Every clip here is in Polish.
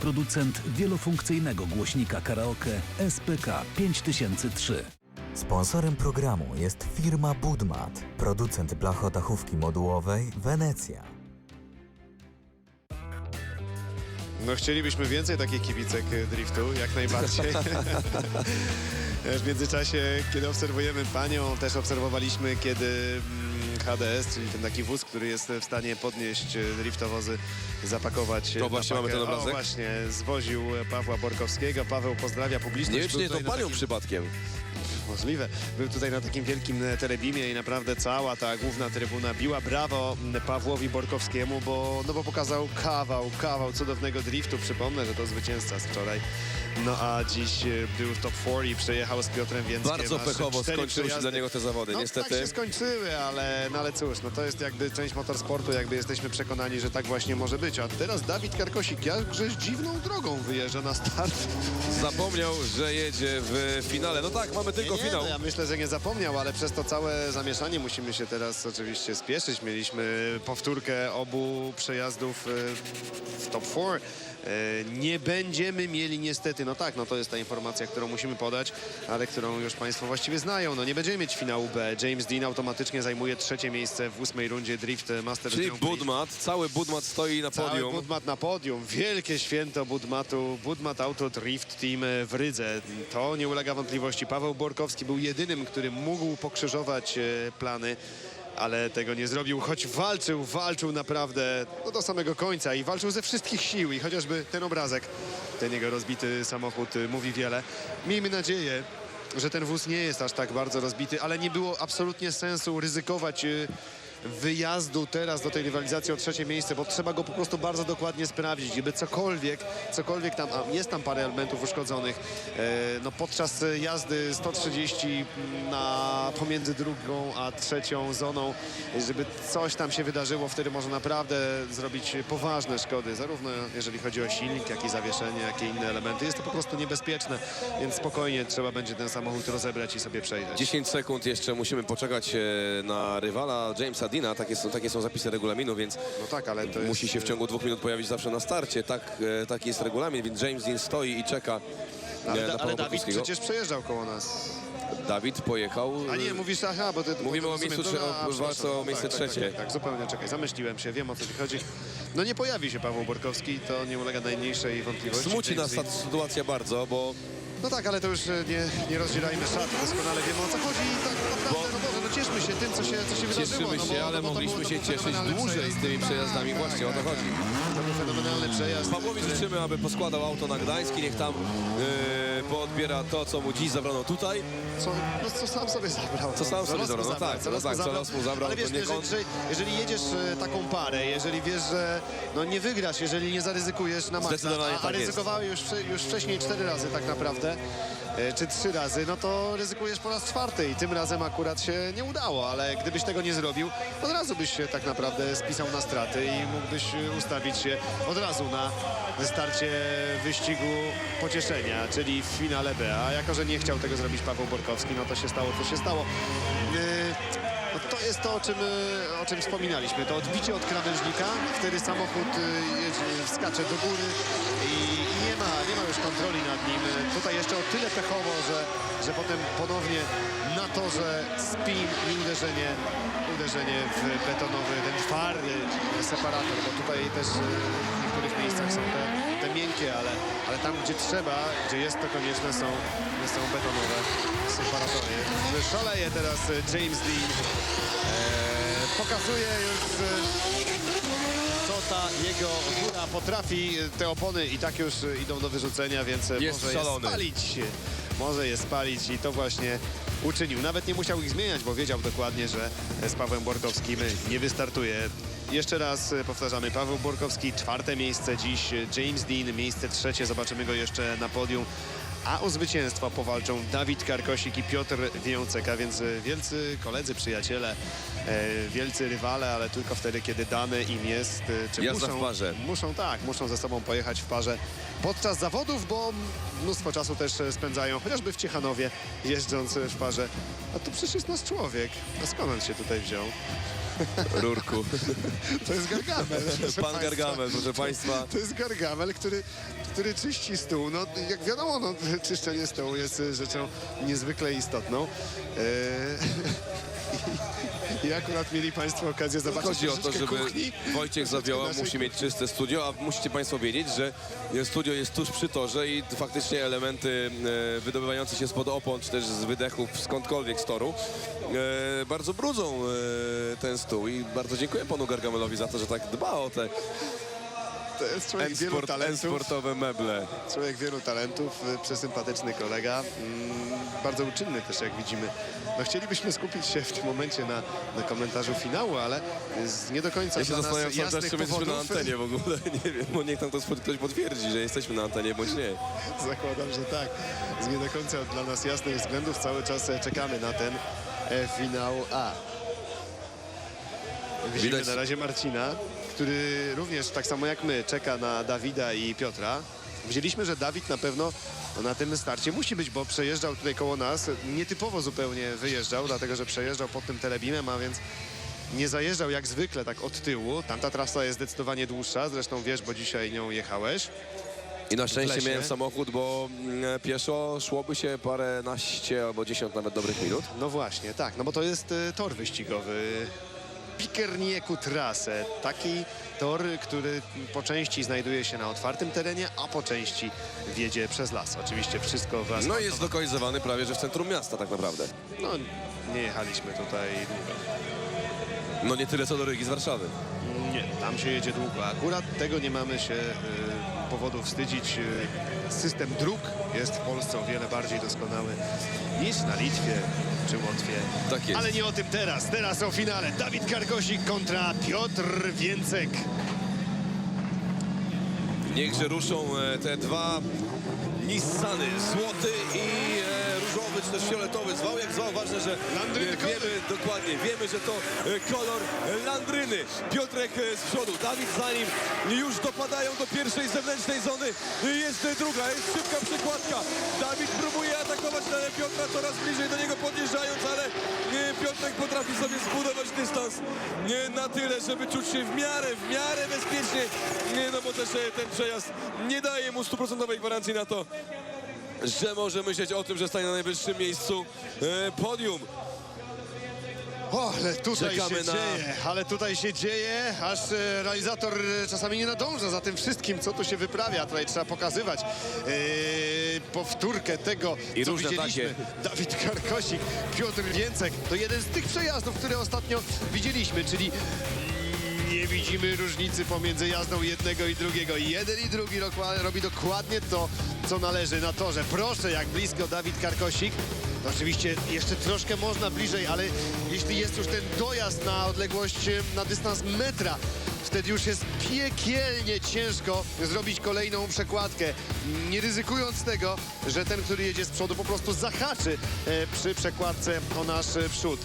Producent wielofunkcyjnego głośnika karaoke SPK 5003. Sponsorem programu jest firma Budmat, producent blachodachówki modułowej Wenecja. No chcielibyśmy więcej takich kibicek e, driftu, jak najbardziej. w międzyczasie, kiedy obserwujemy panią, też obserwowaliśmy, kiedy mm, HDS, czyli ten taki wóz, który jest w stanie podnieść e, driftowozy, zapakować. e, To właśnie mamy ten obrazek. O, właśnie, zwoził Pawła Borkowskiego. Paweł pozdrawia publiczność. Nie czy nie to panią takim- przypadkiem. Możliwe. Był tutaj na takim wielkim e, terebimie i naprawdę cała ta główna trybuna biła brawo Pawłowi Borkowskiemu, bo, no bo pokazał kawał, kawał cudownego driftu. Przypomnę, że to zwycięzca z wczoraj. No a dziś e, był w top 4 i przejechał z Piotrem Więckiem. Bardzo pechowo skończyły się dla niego te zawody, No, niestety. tak się skończyły, ale, no ale cóż, no to jest jakby część motorsportu, jakby jesteśmy przekonani, że tak właśnie może być. A teraz Dawid Karkosik, jakżeś dziwną drogą wyjeżdża na start. Zapomniał, że jedzie w finale. No tak, mamy tylko Nie, nie, finał. No ja myślę, że nie zapomniał, ale przez to całe zamieszanie musimy się teraz oczywiście spieszyć. Mieliśmy powtórkę obu przejazdów e, w top 4. E, Nie będziemy mieli niestety, no tak, no to jest ta informacja, którą musimy podać, ale którą już Państwo właściwie znają. No nie będziemy mieć finału B. James Dean automatycznie zajmuje trzecie miejsce w ósmej rundzie Drift Masters Czyli. Budmat, cały Budmat stoi na Cały podium. Budmat na podium. Wielkie święto Budmatu. Budmat Auto Drift Team w Rydze. To nie ulega wątpliwości. Paweł Był jedynym, który mógł pokrzyżować e, plany. Ale tego nie zrobił, choć walczył, walczył naprawdę no, do samego końca i walczył ze wszystkich sił. I chociażby ten obrazek, ten jego rozbity samochód y, mówi wiele. Miejmy nadzieję, że ten wóz nie jest aż tak bardzo rozbity, ale nie było absolutnie sensu ryzykować y, wyjazdu teraz do tej rywalizacji o trzecie miejsce, bo trzeba go po prostu bardzo dokładnie sprawdzić, żeby cokolwiek, cokolwiek tam, a jest tam parę elementów uszkodzonych, e, no podczas jazdy 130 na, pomiędzy drugą a trzecią zoną, żeby coś tam się wydarzyło, wtedy może naprawdę zrobić poważne szkody, zarówno jeżeli chodzi o silnik, jak i zawieszenie, jak i inne elementy. Jest to po prostu niebezpieczne, więc spokojnie trzeba będzie ten samochód rozebrać i sobie przejrzeć. 10 sekund jeszcze musimy poczekać e, na rywala Jamesa Takie są, takie są zapisy regulaminu, więc No tak, ale to jest... musi się w ciągu dwóch minut pojawić zawsze na starcie. Tak, e, taki jest regulamin, więc James Dean stoi i czeka e, Ale, na ale Pawła Dawid przecież przejeżdżał koło nas. Dawid pojechał. A nie, mówisz, aha, bo ty... Mówimy bo o miejscu trze- no, o walce przepraszam. o miejsce tak, tak, trzecie. Tak, tak, zupełnie, czekaj, zamyśliłem się, wiem o co ci chodzi. No nie pojawi się Paweł Borkowski, to nie ulega najmniejszej wątpliwości. Smuci nas ta sytuacja bardzo, bo No tak, ale to już e, nie, nie rozdzielajmy szat, doskonale wiemy o co chodzi i tak naprawdę, no Boże, no cieszmy się tym, co się, co się wydarzyło. cieszymy no bo, się, ale no bo mogliśmy to się cieszyć dłużej przejazd. z tymi przejazdami. Tak, Właśnie o to tak, chodzi. To był fenomenalny przejazd. Pawłowi życzymy, aby poskładał auto na Gdański, niech tam yy, poodbiera to, co mu dziś zabrano tutaj. Co, no, co sam sobie zabrał. Co sam no, sobie los mu zabrał, no tak, co no tak, co los mu zabrał, Ale wiesz, jeżeli, jeżeli, jeżeli jedziesz e, taką parę, jeżeli wiesz, że no, nie wygrasz, jeżeli nie zaryzykujesz na maksa, a, a tak ryzykowałeś już, już wcześniej cztery razy tak naprawdę, e, czy trzy razy, no to ryzykujesz po raz czwarty i tym razem akurat się nie udało, ale gdybyś tego nie zrobił, od razu byś się tak naprawdę spisał na straty i mógłbyś e, ustawić się od razu na starcie wyścigu pocieszenia, czyli w finale B. A jako, że nie chciał tego zrobić Paweł Borkowski, no to się stało, co się stało. Yy, no to jest to, o czym, yy, o czym wspominaliśmy. To odbicie od krawężnika, wtedy samochód yy, jedzie, skacze do góry i nie ma, nie ma już kontroli nad nim. Tutaj jeszcze o tyle pechowo, że, że potem ponownie na torze spin i uderzenie, uderzenie w betonowy, ten twardy separator, bo tutaj też w niektórych miejscach są te miękkie, ale, ale tam, gdzie trzeba, gdzie jest to konieczne, są, są betonowe separatory. Szaleje teraz James Dean. Eee, pokazuje już e, co ta jego góra potrafi. Te opony i tak już idą do wyrzucenia, więc Jest może szalony. je spalić. Może je spalić i to właśnie uczynił. Nawet nie musiał ich zmieniać, bo wiedział dokładnie, że z Pawłem Borkowskim nie wystartuje. Jeszcze raz powtarzamy, Paweł Borkowski czwarte miejsce dziś, James Dean miejsce trzecie, zobaczymy go jeszcze na podium. A o zwycięstwo powalczą Dawid Karkosik i Piotr Wiącek, a więc e, wielcy koledzy, przyjaciele, e, wielcy rywale, ale tylko wtedy, kiedy dane im jest. e, Czy Jazda muszą, w parze. Muszą tak, muszą ze sobą pojechać w parze podczas zawodów, bo mnóstwo czasu też spędzają, chociażby w Ciechanowie, jeżdżąc w parze. A tu przecież jest nasz człowiek. A skąd on się tutaj wziął? Rurku. To jest Gargamel. Pan. Gargamel, proszę Państwa. To jest Gargamel, który, który czyści stół. No, jak wiadomo, no, czyszczenie stołu jest rzeczą niezwykle istotną. E, I, akurat mieli Państwo okazję zobaczyć Chodzi o to, żeby kuchni. Wojciech Zawioła musi mieć czyste studio, a musicie Państwo wiedzieć, że studio jest tuż przy torze i faktycznie elementy e, wydobywające się spod opon, czy też z wydechów skądkolwiek z toru e, bardzo brudzą e, ten stół i bardzo dziękuję panu Gargamelowi za to, że tak dba o te To jest człowiek wielu M-sport, talentów. M-sportowe meble. Człowiek wielu talentów, y, przesympatyczny kolega, mm, bardzo uczynny też jak widzimy. No chcielibyśmy skupić się w tym momencie na, na komentarzu finału, ale z nie do końca Ja się dla zastanawiam nas cały czas, jasnych czy my jesteśmy na antenie w ogóle. Nie wiem, bo niech tam to ktoś potwierdzi, że jesteśmy na antenie, bądź nie. Zakładam, że tak. Z nie do końca dla nas jasnych względów cały czas e, czekamy na ten e, finał A. Widzimy Widać- na razie Marcina, który również tak samo jak my czeka na Dawida i Piotra. Widzieliśmy, że Dawid na pewno na tym starcie musi być, bo przejeżdżał tutaj koło nas. Nietypowo zupełnie wyjeżdżał, dlatego że przejeżdżał pod tym telebimem, a więc nie zajeżdżał jak zwykle tak od tyłu. Tamta trasa jest zdecydowanie dłuższa, zresztą wiesz, bo dzisiaj nią jechałeś. I na szczęście miałem samochód, bo mm, pieszo szłoby się paręnaście albo dziesiąt nawet dobrych minut. No właśnie, tak, no bo to jest e, tor wyścigowy. Pikernieku trasę. Taki tor, który po części znajduje się na otwartym terenie, a po części wiedzie przez las. Oczywiście wszystko w No i jest zlokalizowany prawie, że w centrum miasta tak naprawdę. No, nie jechaliśmy tutaj długo. No nie tyle co do Rygi z Warszawy. Nie, tam się jedzie długo. Akurat tego nie mamy się e, powodu wstydzić. E, system dróg jest w Polsce o wiele bardziej doskonały niż na Litwie czy Łotwie. Tak jest. Ale nie o tym teraz. Teraz o finale. Dawid Karkosik kontra Piotr Więcek. Niechże ruszą e, te dwa Nissany, złoty i e, różowy, czy też fioletowy, zwał jak zwał, ważne, że Landrynkowy. wiemy dokładnie, wiemy, że to e, kolor landryny. Piotrek e, z przodu, Dawid za nim, już dopadają do pierwszej zewnętrznej zony, jest e, druga, jest szybka przykładka. Dawid próbuje atakować, ale Piotra coraz bliżej do niego e, Piotrek potrafi sobie zbudować dystans na tyle, żeby czuć się w miarę, w miarę bezpiecznie, nie, no bo też e, ten przejazd nie daje mu stuprocentowej gwarancji na to, że może myśleć o tym, że stanie na najwyższym miejscu e, podium. O, ale tutaj Czekamy się na- dzieje, ale tutaj się dzieje, aż e, realizator e, czasami nie nadąża za tym wszystkim, co tu się wyprawia. Tutaj trzeba pokazywać e, powtórkę tego, I co różne widzieliśmy. Dawid Karkosik, Piotr Więcek. To jeden z tych przejazdów, które ostatnio widzieliśmy, czyli nie widzimy różnicy pomiędzy jazdą jednego i drugiego. Jeden i drugi ro- robi dokładnie to, co należy na torze. Proszę, jak blisko Dawid Karkosik. Oczywiście jeszcze troszkę można bliżej, ale jeśli jest już ten dojazd na odległość, na dystans metra, wtedy już jest piekielnie ciężko zrobić kolejną przekładkę. Nie ryzykując tego, że ten, który jedzie z przodu po prostu zahaczy e, przy przekładce o nasz e, przód.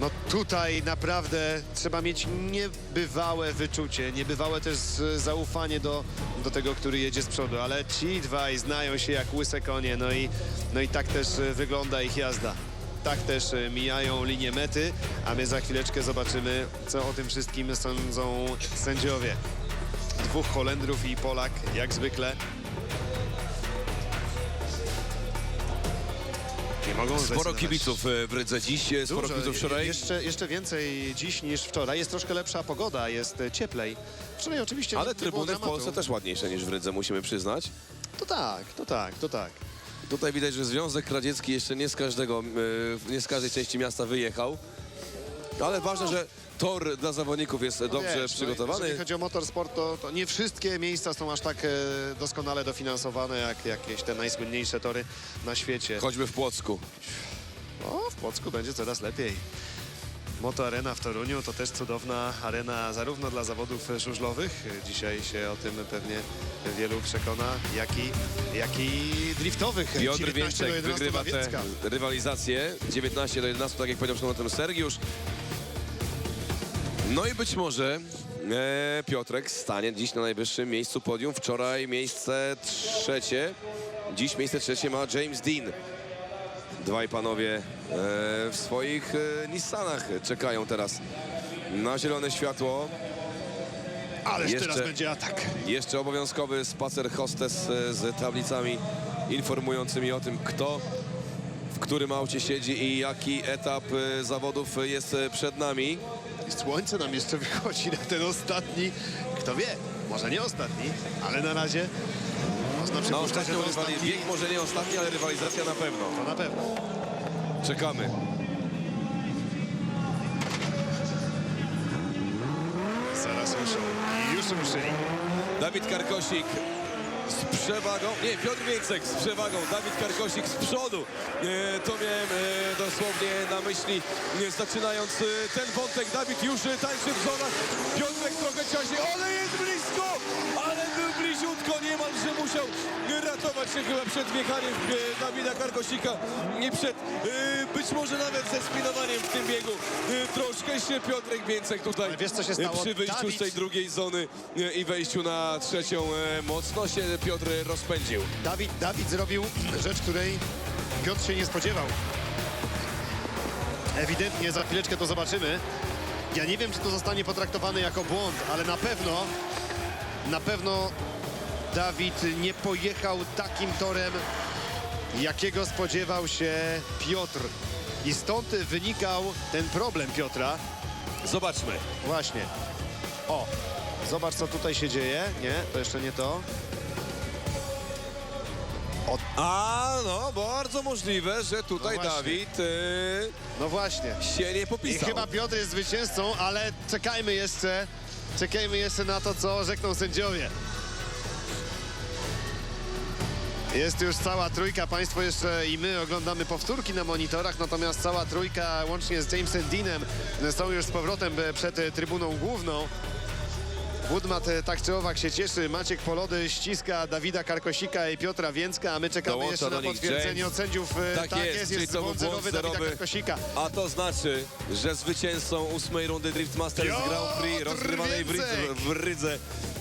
No tutaj naprawdę trzeba mieć niebywałe wyczucie, niebywałe też zaufanie do, do tego, który jedzie z przodu, ale ci dwaj znają się jak łyse konie, no i, no i tak też e, wygląda ich jazda. Tak też e, mijają linię mety, a my za chwileczkę zobaczymy, co o tym wszystkim sądzą sędziowie. Dwóch Holendrów i Polak, jak zwykle. Mogą Sporo kibiców e, w Rydze dziś, e, sporo Dużo, kibiców wczoraj. Jeszcze, jeszcze więcej dziś niż wczoraj. Jest troszkę lepsza pogoda, jest e, cieplej. Wczoraj oczywiście Ale trybuny w. Polsce też ładniejsze niż w Rydze, musimy przyznać. To tak, to tak, to tak. Tutaj widać, że Związek Radziecki jeszcze nie z każdego, nie z każdej części miasta wyjechał. Ale ważne, że tor dla zawodników jest dobrze Wiesz, przygotowany. No, jeżeli chodzi o motorsport, to, to nie wszystkie miejsca są aż tak e, doskonale dofinansowane, jak jakieś te najsłynniejsze tory na świecie. Choćby w Płocku. O, w Płocku będzie coraz lepiej. Moto Arena w Toruniu to też cudowna arena zarówno dla zawodów żużlowych, dzisiaj się o tym pewnie wielu przekona, jak i, jak i driftowych. Piotr 19 do Więczek 11 wygrywa tę rywalizację. 19 do 11, tak jak powiedział przed momentem Sergiusz. No i być może e, Piotrek stanie dziś na najwyższym miejscu podium. Wczoraj miejsce trzecie. Dziś miejsce trzecie ma James Dean. Dwaj panowie e, w swoich e, Nissanach czekają teraz na zielone światło. Ależ Jeszcze- teraz będzie atak. Jeszcze obowiązkowy spacer hostes e, z tablicami informującymi o tym, kto w którym aucie siedzi i jaki etap e, zawodów jest e, przed nami. Słońce nam jeszcze wychodzi na ten ostatni. Kto wie, może nie ostatni, ale na razie można Na przypuszczać, że ostatnią ostatni. bieg może nie ostatni, ale rywalizacja na pewno. To na pewno. Czekamy. Zaraz ruszą. I już ruszyli. Dawid Karkosik z przewagą, nie, Piotr Więcek z przewagą, Dawid Karkosik z przodu. E, to miałem e, dosłownie na myśli, e, zaczynając ten wątek. Dawid już tańczy w zonach, Piotrek trochę ciaśnie, ale jest blisko, ale był bliziutko, niemalże musiał się chyba przed wjechaniem e, Dawida Karkosika i przed e, być może nawet ze spinowaniem w tym biegu. E, troszkę się Piotrek Więcek tutaj Ale wiesz, co się stało? przy wyjściu z Dawid- tej drugiej zony i wejściu na trzecią mocno się Piotr rozpędził. Dawid, Dawid zrobił rzecz, której Piotr się nie spodziewał. Ewidentnie za chwileczkę to zobaczymy. Ja nie wiem, czy to zostanie potraktowane jako błąd, ale na pewno, na pewno Dawid nie pojechał takim torem, jakiego spodziewał się Piotr. I stąd wynikał ten problem Piotra. Zobaczmy. Właśnie. O, zobacz co tutaj się dzieje. Nie, to jeszcze nie to. A no, bardzo możliwe, że tutaj No. Dawid e, No właśnie. się nie I popisał. chyba Piotr jest zwycięzcą, ale czekajmy jeszcze, czekajmy jeszcze na to, co rzekną sędziowie. Jest już cała trójka, państwo jeszcze i my oglądamy powtórki na monitorach, natomiast cała trójka łącznie z Jamesem Deanem są już z powrotem e, przed e, trybuną główną. Woodmat e, tak czy owak się cieszy, Maciek Polody ściska Dawida Karkosika i Piotra Więcka, a my czekamy Dołącza jeszcze do na nich potwierdzenie James. od sędziów. E, Tak jest, jest, czyli jest to był błąd błąd zerowy Dawida zerowy. Karkosika. A to znaczy, że zwycięzcą ósmej rundy Drift Masters Piotr Grand Prix rozgrywanej w Rydze, Więcek. w Rydze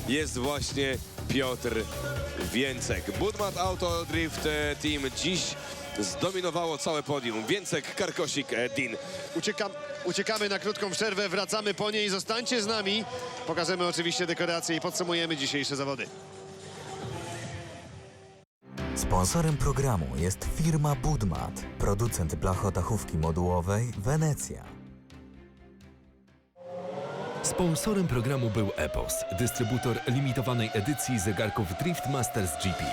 jest właśnie Piotr Więcek. Budmat Auto Drift e, Team dziś zdominowało całe podium. Więcek, Karkosik, e, Din. Uciekam, uciekamy na krótką przerwę, wracamy po niej. Zostańcie z nami. Pokażemy oczywiście dekoracje i podsumujemy dzisiejsze zawody. Sponsorem programu jest firma Budmat, producent blachotachówki modułowej Wenecja. Sponsorem programu był Epos, dystrybutor limitowanej edycji zegarków Drift Masters GP.